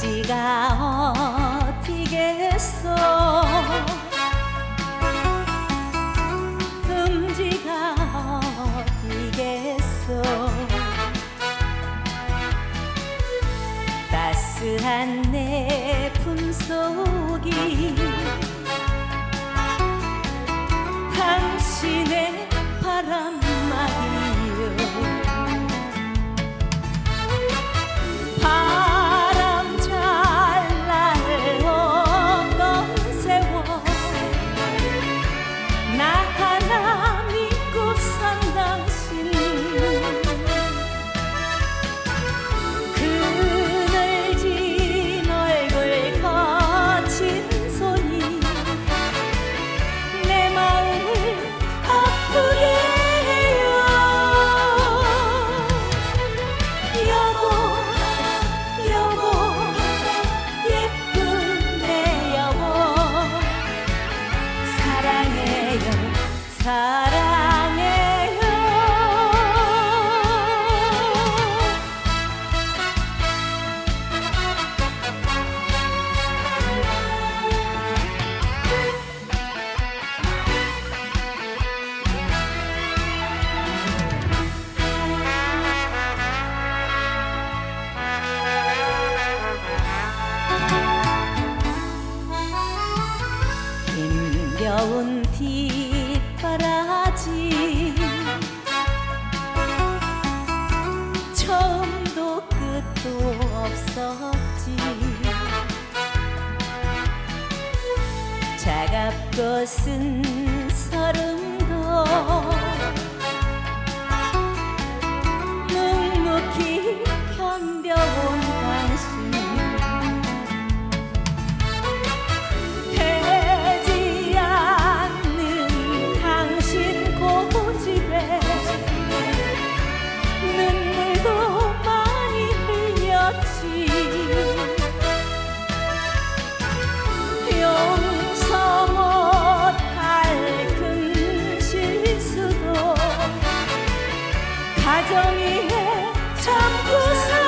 지가 어떻겠어? 금지가 어떻겠어? 따스한 내 품속이 사랑해요 사랑해요 힘겨운 뒷바라지. 처음도 끝도 없었지. 차갑고 쓴 서름 가정이에 참고 산